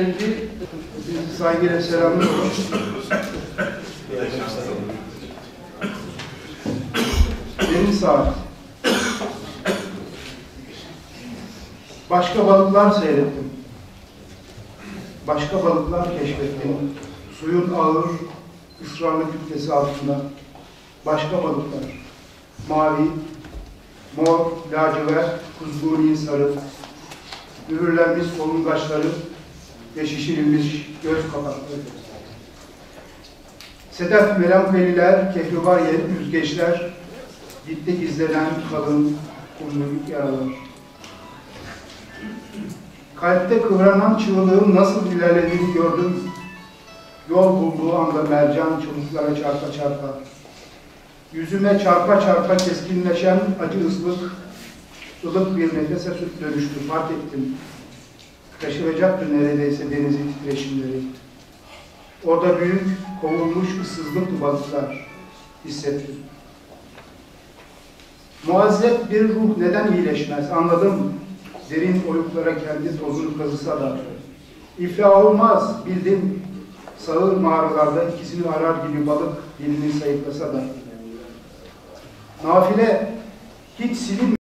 Kendi sizi saygıyla selamlıyorum. Yeni saat. Başka balıklar seyrettim. Başka balıklar keşfettim. Suyun ağır, ısrarlı kütlesi altında. Başka balıklar. Mavi, mor, lacivert, kuzguni sarı, mühürlenmiş solungaçları ve şişirilmiş göz kapakları. Sedef melankoliler, kehribar yüzgeçler, gitti gizlenen kalın, kumlu yaralar. Kalpte kıvranan çığlığın nasıl ilerlediğini gördüm. Yol bulduğu anda mercan çubuklara çarpa çarpa. Yüzüme çarpa çarpa keskinleşen acı ıslık, ılık bir nefese dönüştü, fark ettim. Taşıracaktı neredeyse denizin titreşimleri. Orada büyük, kovulmuş ıssızlık balıklar hissettim. Muazzet bir ruh neden iyileşmez anladım. Derin oyuklara kendi tozunu kazısa da. İflah olmaz bildim. Sağır mağaralarda ikisini arar gibi balık dilini sayıklasa da. Nafile hiç silin